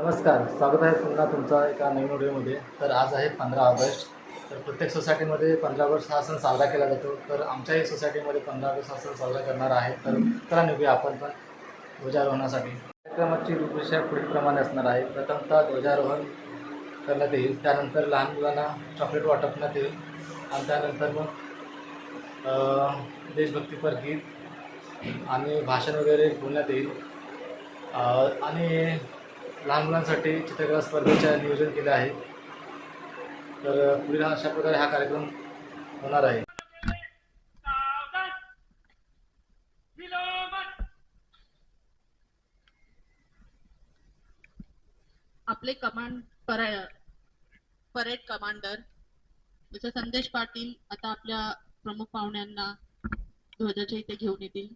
नमस्कार स्वागत आहे पुन्हा तुमचा एका नवीन व्हिडिओमध्ये. तर आज आहे पंधरा ऑगस्ट. तर प्रत्येक सोसायटीमध्ये पंधरा ऑगस्ट हा सण साजरा केला जातो. तर आमच्याही सोसायटीमध्ये पंधरा ऑगस्ट हा सण साजरा करणार आहे. तर चला निघूया आपण पण ध्वजारोहणासाठी. कार्यक्रमाची रूपरेषा पुढीलप्रमाणे असणार आहे. प्रथमतः ध्वजारोहण करण्यात येईल. त्यानंतर लहान मुलांना चॉकलेट वाटपण्यात येईल. आणि त्यानंतर मग देशभक्तीपर गीत आणि भाषण वगैरे बोलण्यात येईल. आणि लहान मुलांसाठी चित्रकला स्पर्धेचे नियोजन केले आहे. तर पुढील अशा प्रकारे हा कार्यक्रम होणार आहे. आपले कमांड परेड कमांडर जसे संदेश पाटील आता आपल्या प्रमुख पाहुण्यांना ध्वजाच्या इथे घेऊन येतील.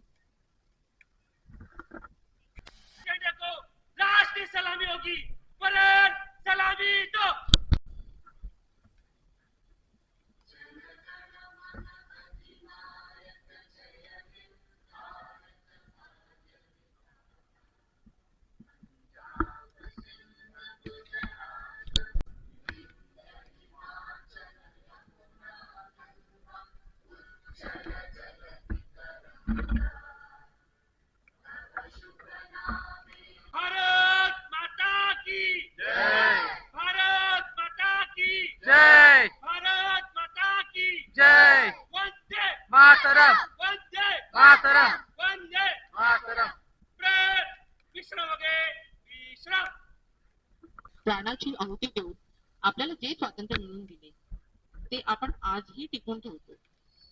ते आपण आजही टिकून ठेवतो.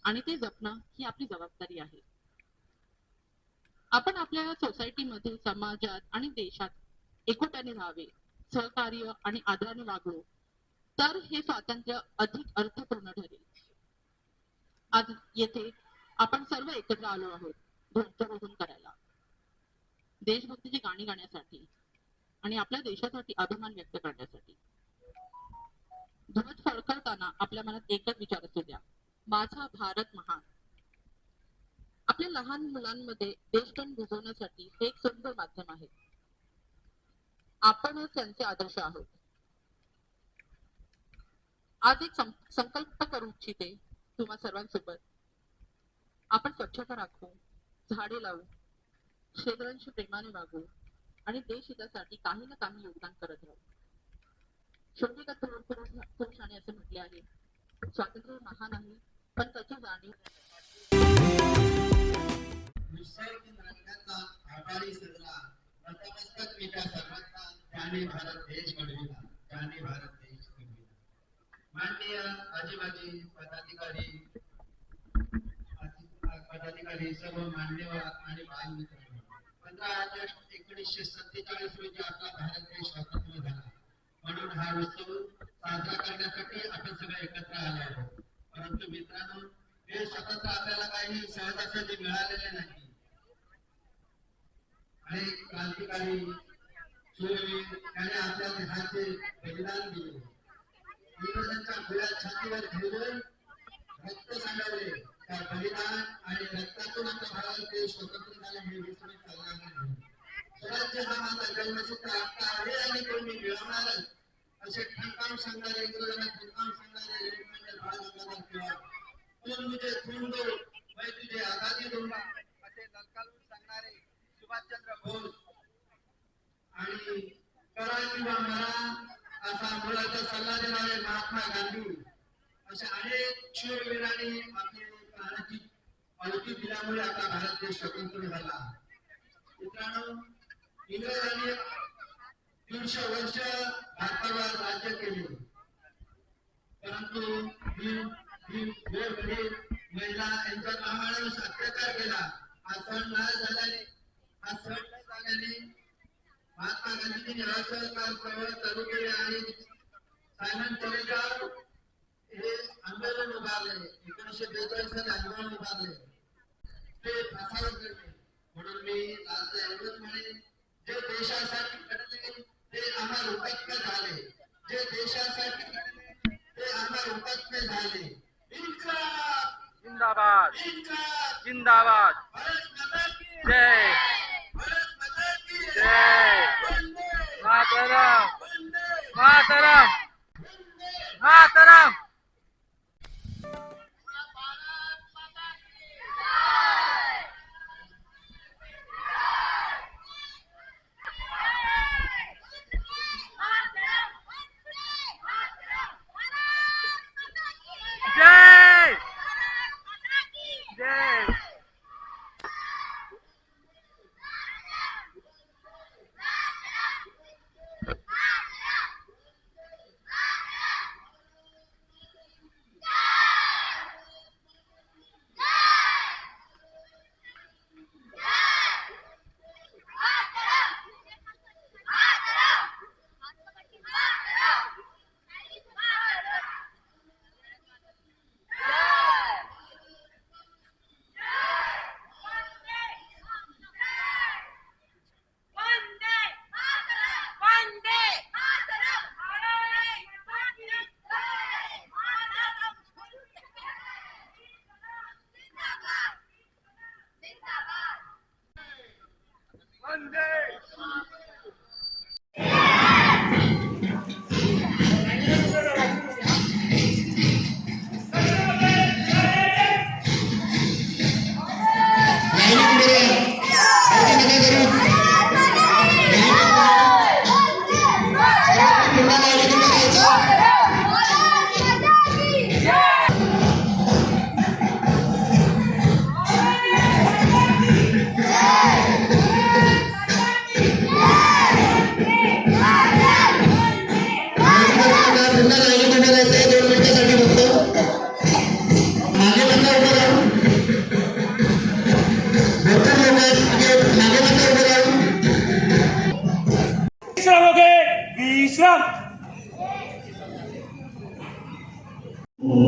आणि ते जपणं ही आपली जबाबदारी आहे. आपण आपल्या सोसायटीमध्ये समाजात आणि देशात एकोट्याने राहावे सहकार्य आणि आदराने वागलो तर हे स्वातंत्र्य अधिक अर्थपूर्ण ठरेल. आज येथे आपण सर्व एकत्र आलो आहोत ध्वजारोहण करायला. देशभक्तीची गाणी गाण्यासाठी आणि आपल्या देशासाठी अभिमान व्यक्त करण्यासाठी. ध्वज फडकवताना आपल्या मनात एकच विचार असू द्या. माझा भारत महान. आपल्या लहान मुलांमध्ये देशप्रेम भिजवण्यासाठी हे एक सुंदर माध्यम आहे. आपणच त्यांचे आदर्श आहोत. आज एक सं- संकल्प करू इच्छिते तुम्हा सर्वांसोबत. आपण स्वच्छता राखू झाडे लावू शेजाऱ्यांशी प्रेमाने वागू आणि देश हितासाठी काही ना काही योगदान करत राहू. शेवटी का पुरुषाने असे म्हटले आहे स्वातंत्र्य महान आहे पण जाणीव आभारी सजला नतमस्तक मी त्या सर्वांना त्याने भारत देश घडविला त्याने भारत देश घडविला माननीय आजीबाजी पदाधिकारी पदाधिकारी सर्व मान्यवर आणि बालमित्रांनो पंधरा ऑगस्ट एकोणीसशे सत्तेचाळीस रोजी आपला भारत देश स्वतंत्र झाला हा उत्सव साजरा करण्यासाठी आपण सगळे एकत्र आले आहोत. परंतु मित्रांनो हे स्वतंत्र आपल्याला काही सहजासहजी मिळालेले नाही. आणि क्रांतिकारी सूर्यवीर त्याने आपल्या देशाचे बलिदान दिले. इंग्रजांच्या खुल्या छातीवर घेऊन रक्त सांडवले. त्या बलिदान आणि रक्तातून आपला भारत देश स्वतंत्र झाले हे विसरून चालणार नाही. स्वराज्य हा माझा जन्मसिद्ध हक्क आहे आणि तो मी मिळवणारच. असे ठणकावून इंग्रजांना ठणकावून टिळक मुझे मैं तुझे आजादी दूंगा असे सांगणारे सुभाषचंद्र बोस. आणि करा किंवा मरा असा मुलाचा सल्ला देणारे महात्मा गांधी. अशा अनेक शूरवीरांनी आपली प्राणाची दिल्यामुळे आपला भारत देश स्वतंत्र झाला. मित्रांनो इंग्रजांनी दीडशे वर्ष भारतावर राज्य केले. परंतु ही ही वेळोवेळी महिला यांच्या नावाने अत्याचार केला. हा सण न झाल्याने हा सण न झाल्याने महात्मा गांधीजींनी असहकार चळवळ चालू केली आणि सायमन कॉलेजावर हे आंदोलन उभारले. एकोणीसशे बेचाळीस साली आंदोलन उभारले. ते फासावर गेले. म्हणून मी आज एवढंच म्हणेन जे देशासाठी जिंदाबाद इन्कलाब जिंदाबाद भारत माता की जय Monday.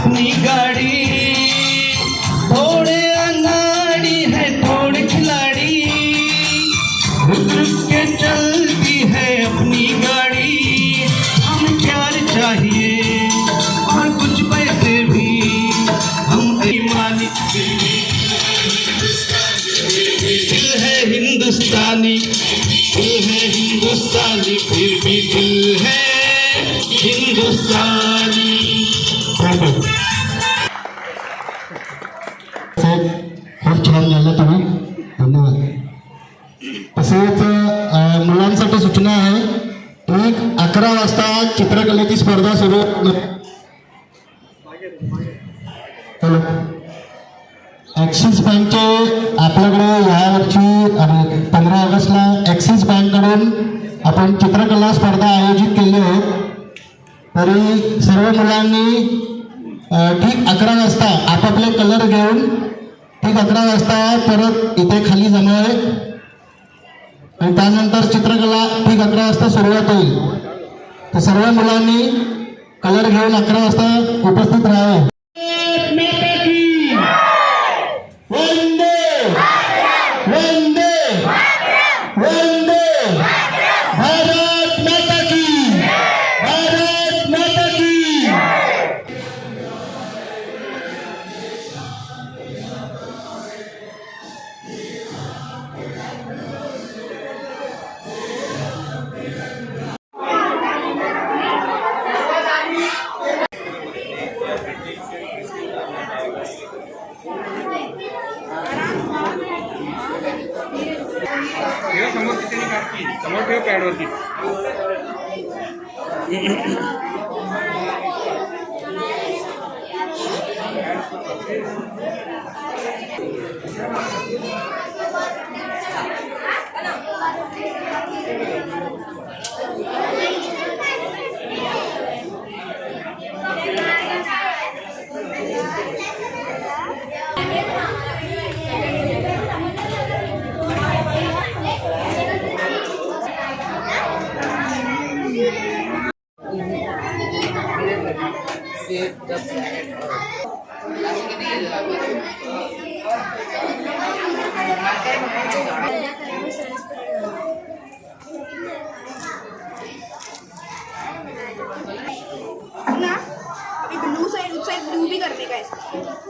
अपनी गाड़ी। थोड़े अनाड़ी है थोड़े खिलाड़ी? के चलती है अपनी गाड़ी। हमें प्यार चाहिए और कुछ पैसे भी। हम मालिक दिल है हिंदुस्तानी, दिल है हिंदुस्तानी, फिर भी दिल है हिंदुस्तानी। खूप छान झालं तुम्ही. धन्यवाद. तसेच मुलांसाठी सूचना आहे. एक अकरा वाजता चित्रकलेची स्पर्धा सुरू. हॅलो. ॲक्सिस बँकचे आपल्याकडे यावर्षी पंधरा ऑगस्टला ॲक्सिस बँककडून आपण चित्रकला स्पर्धा आयोजित केली आहे. तरी सर्व मुलांनी ठीक अकरा वाजता आपापले कलर घेऊन ठीक अकरा वाजता परत इथे खाली जमावे आहे. आणि त्यानंतर चित्रकला ठीक अकरा वाजता सुरुवात होईल. तर सर्व मुलांनी कलर घेऊन अकरा वाजता उपस्थित राहावं. ठेव समोर तिथे काढती समोर ठेव पॅडवरती ना? अभी ब्लू साइड उस साइड ब्लू भी करते का